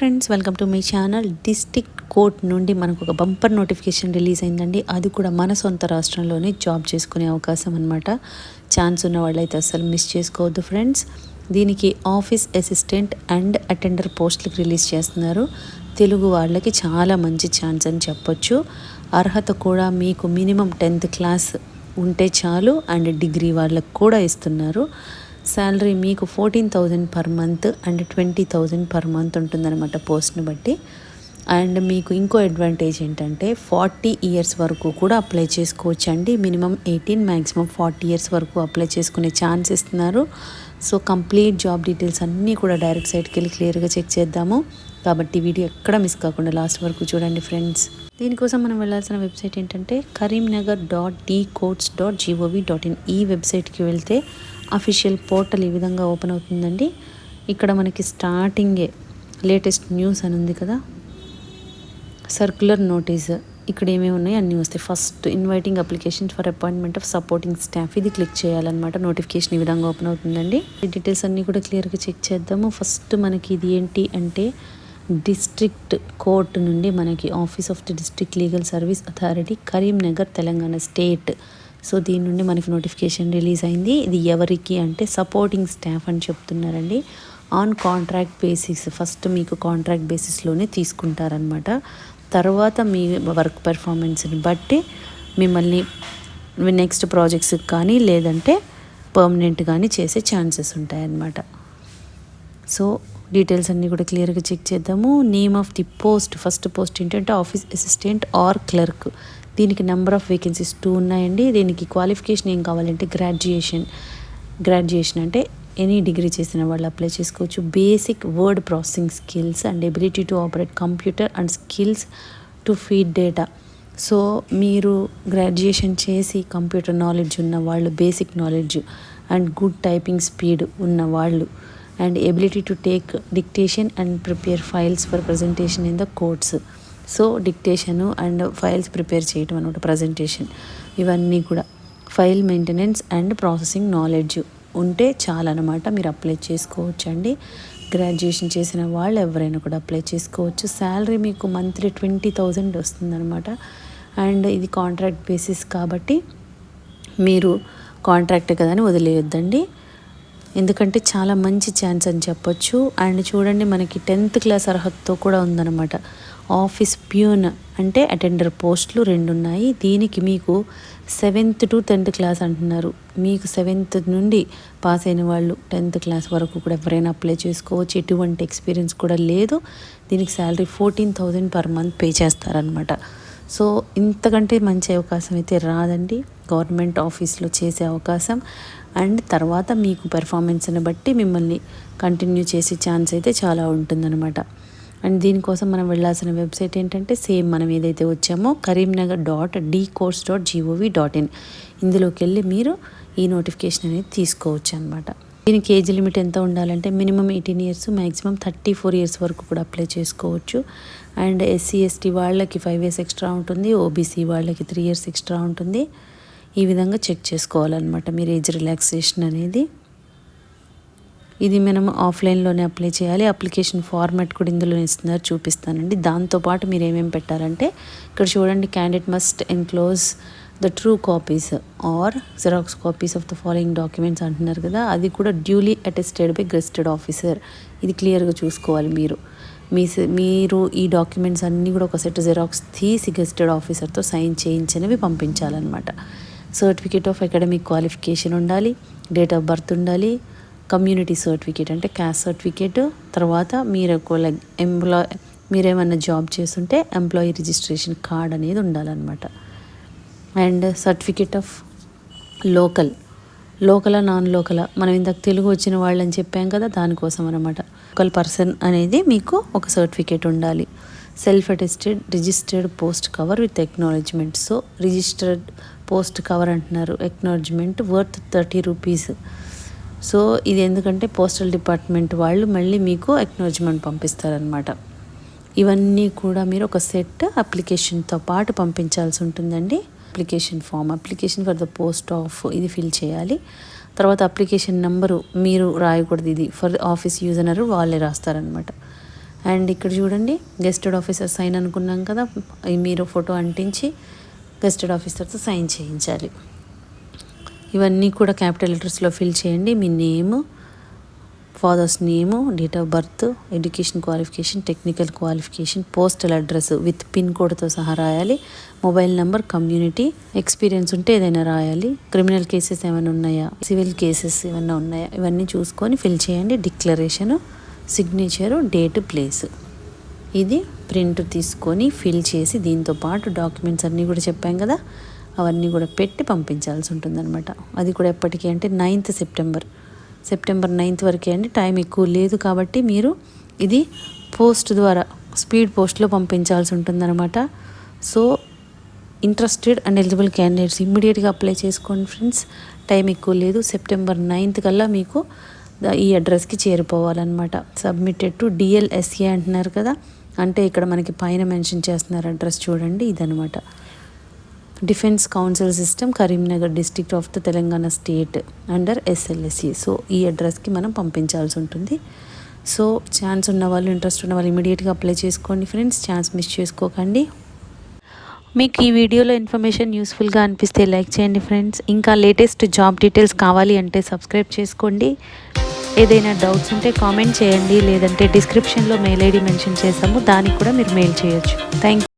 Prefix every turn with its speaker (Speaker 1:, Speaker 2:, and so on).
Speaker 1: Friends welcome to my channel. District court నుండి మనకు ఒక బంపర్ నోటిఫికేషన్ రిలీజ్ అయిందండి. అది కూడా మన సొంత రాష్ట్రంలోనే జాబ్ చేసుకునే అవకాశం అనమాట ఛాన్స్ ఉన్న వాళ్ళైతే అసలు మిస్ చేసుకోవద్దు ఫ్రెండ్స్. దీనికి ఆఫీస్ అసిస్టెంట్ అండ్ అటెండర్ పోస్టులకు రిలీజ్ చేస్తున్నారు. తెలుగు వాళ్ళకి చాలా మంచి ఛాన్స్ అని చెప్పొచ్చు. అర్హత కూడా మీకు మినిమం టెన్త్ క్లాస్ ఉంటే చాలు అండ్ డిగ్రీ వాళ్ళకు కూడా ఇస్తున్నారు. శాలరీ మీకు fourteen thousand per month and twenty thousand per month ఉంటుందన్నమాట పోస్ట్ని బట్టి. అండ్ మీకు ఇంకో అడ్వాంటేజ్ ఏంటంటే ఫార్టీ ఇయర్స్ వరకు కూడా అప్లై చేసుకోవచ్చు అండి minimum eighteen maximum forty years వరకు అప్లై చేసుకునే ఛాన్స్ ఇస్తున్నారు. సో కంప్లీట్ జాబ్ డీటెయిల్స్ అన్నీ కూడా డైరెక్ట్ సైట్కి వెళ్ళి క్లియర్గా చెక్ చేద్దాము. కాబట్టి వీడియో ఎక్కడ మిస్ కాకుండా లాస్ట్ వరకు చూడండి ఫ్రెండ్స్. దీనికోసం మనం వెళ్ళాల్సిన వెబ్సైట్ ఏంటంటే Karimnagar dot D courts dot G O V dot in ఈ వెబ్సైట్కి వెళ్తే అఫీషియల్ పోర్టల్ ఈ విధంగా ఓపెన్ అవుతుందండి. ఇక్కడ మనకి స్టార్టింగే లేటెస్ట్ న్యూస్ అని ఉంది కదా. సర్క్యులర్ నోటీస్ ఇక్కడ ఏమేమి ఉన్నాయి? అన్నీ వస్తాయి. First inviting application for appointment of supporting staff ఇది క్లిక్ చేయాలన్నమాట. నోటిఫికేషన్ ఈ విధంగా ఓపెన్ అవుతుందండి. ఈ డీటెయిల్స్ అన్నీ కూడా క్లియర్గా చెక్ చేద్దాము. ఫస్ట్ మనకి ఇది ఏంటి అంటే డిస్ట్రిక్ట్ కోర్ట్ నుండి మనకి office of the district legal service authority Karimnagar Telangana state so దీని నుండి మనకి నోటిఫికేషన్ రిలీజ్ అయింది. ఇది ఎవరికి అంటే సపోర్టింగ్ స్టాఫ్ అని చెప్తున్నారండి. ఆన్ కాంట్రాక్ట్ బేసిస్ ఫస్ట్ మీకు కాంట్రాక్ట్ బేసిస్లోనే తీసుకుంటారనమాట తర్వాత మీ వర్క్ పెర్ఫార్మెన్స్ని బట్టి మిమ్మల్ని నెక్స్ట్ ప్రాజెక్ట్స్ కానీ లేదంటే పర్మనెంట్ కానీ చేసే ఛాన్సెస్ ఉంటాయన్నమాట. సో డీటెయిల్స్ అన్నీ కూడా క్లియర్గా చెక్ చేద్దాము. Name of the post first post ఏంటంటే ఆఫీస్ అసిస్టెంట్ ఆర్ క్లర్క్. దీనికి నెంబర్ ఆఫ్ వేకెన్సీస్ టూ ఉన్నాయండి. దీనికి క్వాలిఫికేషన్ ఏం కావాలంటే గ్రాడ్యుయేషన్ గ్రాడ్యుయేషన్ అంటే ఎనీ డిగ్రీ చేసిన వాళ్ళు అప్లై చేసుకోవచ్చు. Basic word processing skills and ability to operate computer and skills to feed data so మీరు గ్రాడ్యుయేషన్ చేసి కంప్యూటర్ నాలెడ్జ్ ఉన్న వాళ్ళు basic knowledge and good typing speed ఉన్న వాళ్ళు and ability to take dictation and prepare files for presentation in the courts so dictation and files prepare చేయటం అనమాట presentation ఇవన్నీ కూడా. File maintenance and processing knowledge ఉంటే చాలన్నమాట. మీరు అప్లై చేసుకోవచ్చు అండి గ్రాడ్యుయేషన్ చేసిన వాళ్ళు ఎవరైనా కూడా అప్లై చేసుకోవచ్చు. శాలరీ మీకు మంత్లీ ట్వంటీ థౌజండ్ వస్తుందన్నమాట. అండ్ ఇది కాంట్రాక్ట్ బేసిస్ కాబట్టి మీరు కాంట్రాక్ట్ కదా అని వదిలేయొద్దండి. ఎందుకంటే చాలా మంచి ఛాన్స్ అని చెప్పొచ్చు. అండ్ చూడండి మనకి టెన్త్ క్లాస్ అర్హతతో కూడా ఉందన్నమాట. ఆఫీస్ ప్యూన్ అంటే అటెండర్ పోస్టులు రెండు ఉన్నాయి దీనికి మీకు సెవెంత్ టు టెన్త్ క్లాస్ అంటున్నారు. మీకు సెవెంత్ నుండి పాస్ అయిన వాళ్ళు టెన్త్ క్లాస్ వరకు కూడా ఎవరైనా అప్లై చేసుకోవచ్చు. ఎటువంటి ఎక్స్పీరియన్స్ కూడా లేదు. దీనికి salary fourteen thousand per month pay చేస్తారనమాట సో ఇంతకంటే మంచి అవకాశం అయితే రాదండి. గవర్నమెంట్ ఆఫీస్లో చేసే అవకాశం. అండ్ తర్వాత మీకు పెర్ఫార్మెన్స్ని బట్టి మిమ్మల్ని కంటిన్యూ చేసే ఛాన్స్ అయితే చాలా ఉంటుందన్నమాట. అండ్ దీనికోసం మనం వెళ్ళాల్సిన వెబ్సైట్ ఏంటంటే సేమ్ మనం ఏదైతే వచ్చామో Karimnagar dot D courts dot G O V dot in ఇందులోకి వెళ్ళి మీరు ఈ నోటిఫికేషన్ అనేది తీసుకోవచ్చు అనమాట దీనికి ఏజ్ లిమిట్ ఎంత ఉండాలంటే minimum eighteen years maximum thirty four years వరకు కూడా అప్లై చేసుకోవచ్చు. అండ్ ఎస్సీ ఎస్టీ వాళ్ళకి ఫైవ్ ఇయర్స్ ఎక్స్ట్రా ఉంటుంది ఓబీసీ వాళ్ళకి త్రీ ఇయర్స్ ఎక్స్ట్రా ఉంటుంది. ఈ విధంగా చెక్ చేసుకోవాలన్నమాట మీరు ఏజ్ రిలాక్సేషన్ అనేది. ఇది మనం ఆఫ్లైన్లోనే అప్లై చేయాలి. అప్లికేషన్ ఫార్మాట్ కూడా ఇందులో ఇస్తున్నారు చూపిస్తానండి. దాంతోపాటు మీరు ఏమేమి పెట్టాలంటే ఇక్కడ చూడండి candidate must enclose the true copies or xerox copies of the following documents అంటున్నారు కదా. అది కూడా duly attested by gazetted officer ఇది క్లియర్గా చూసుకోవాలి మీరు. మీ మీరు ఈ డాక్యుమెంట్స్ అన్నీ కూడా ఒక సెట్ జిరాక్స్ తీసి గెస్టెడ్ ఆఫీసర్తో సైన్ చేయించినవి పంపించాలన్నమాట. సర్టిఫికేట్ ఆఫ్ అకాడమిక్ క్వాలిఫికేషన్ ఉండాలి డేట్ ఆఫ్ బర్త్ ఉండాలి కమ్యూనిటీ సర్టిఫికేట్ అంటే క్యాస్ట్ సర్టిఫికేట్ తర్వాత మీరు లైక్ ఎంప్లాయ్ మీరేమన్నా జాబ్ చేస్తుంటే ఎంప్లాయీ రిజిస్ట్రేషన్ కార్డ్ అనేది ఉండాలన్నమాట. And certificate of local local non local మనం ఇంతకు తెలుగు వచ్చిన వాళ్ళని చెప్పాం కదా దానికోసం అనమాట లోకల్ పర్సన్ అనేది మీకు ఒక సర్టిఫికేట్ ఉండాలి. Self attested registered post cover with acknowledgement so registered post cover అంటున్నారు. Acknowledgement worth thirty rupees so ఇది ఎందుకంటే పోస్టల్ డిపార్ట్మెంట్ వాళ్ళు మళ్ళీ మీకు అక్నాలజ్మెంట్ పంపిస్తారనమాట ఇవన్నీ కూడా మీరు ఒక సెట్ అప్లికేషన్తో పాటు పంపించాల్సి ఉంటుందండి. Application form application for the post of ఇది ఫిల్ చేయాలి. తర్వాత అప్లికేషన్ నెంబరు మీరు రాయకూడదు ఇది. ఫర్ ఆఫీస్ యూజనర్ వాళ్ళే రాస్తారనమాట అండ్ ఇక్కడ చూడండి గెస్టెడ్ ఆఫీసర్ సైన్ అనుకున్నాం కదా మీరు ఫోటో అంటించి గెస్టెడ్ ఆఫీసర్తో సైన్ చేయించాలి. ఇవన్నీ కూడా క్యాపిటల్ లెటర్స్లో ఫిల్ చేయండి. మీ name father's name date of birth education qualification technical qualification postal address with pin కోడ్తో సహా రాయాలి. మొబైల్ నెంబర్ కమ్యూనిటీ ఎక్స్పీరియన్స్ ఉంటే ఏదైనా రాయాలి. క్రిమినల్ కేసెస్ ఏమైనా ఉన్నాయా? సివిల్ కేసెస్ ఏమైనా ఉన్నాయా? ఇవన్నీ చూసుకొని ఫిల్ చేయండి. Declaration signature date place. ఇది ప్రింట్ తీసుకొని ఫిల్ చేసి దీంతో పాటు డాక్యుమెంట్స్ అన్నీ కూడా చెప్పాం కదా. అవన్నీ కూడా పెట్టి పంపించాల్సి ఉంటుందన్నమాట. అది కూడా ఎప్పటికీ అంటే నైన్త్ సెప్టెంబర్. సెప్టెంబర్ నైన్త్ వరకే అండి. టైం ఎక్కువ లేదు కాబట్టి మీరు ఇది పోస్ట్ ద్వారా స్పీడ్ పోస్ట్లో పంపించాల్సి ఉంటుందన్నమాట. So interested and eligible candidates ఇమ్మీడియట్గా అప్లై చేసుకోండి ఫ్రెండ్స్. టైం ఎక్కువ లేదు. సెప్టెంబర్ నైన్త్ కల్లా మీకు ఈ అడ్రస్కి చేరిపోవాలన్నమాట సబ్మిటెడ్ టు డిఎల్ఎస్ఏ అంటున్నారు కదా. అంటే ఇక్కడ మనకి పైన మెన్షన్ చేస్తున్నారు అడ్రస్ చూడండి ఇదనమాట defence counsel system Karimnagar district of the Telangana state under SLSC so ఈ అడ్రస్కి మనం పంపించాల్సి ఉంటుంది. సో ఛాన్స్ ఉన్న వాళ్ళు ఇంట్రెస్ట్ ఉన్న వాళ్ళు ఇమీడియట్గా అప్లై చేసుకోండి ఫ్రెండ్స్ ఛాన్స్ మిస్ చేసుకోకండి. మీకు ఈ వీడియోలో ఇన్ఫర్మేషన్ యూస్ఫుల్గా అనిపిస్తే లైక్ చేయండి ఫ్రెండ్స్ ఇంకా లేటెస్ట్ జాబ్ డీటెయిల్స్ కావాలి అంటే సబ్స్క్రైబ్ చేసుకోండి. ఏదైనా డౌట్స్ ఉంటే కామెంట్ చేయండి. లేదంటే డిస్క్రిప్షన్లో మెయిల్ ఐడి మెన్షన్ చేసాము దానికి కూడా మీరు మెయిల్ చేయొచ్చు. థ్యాంక్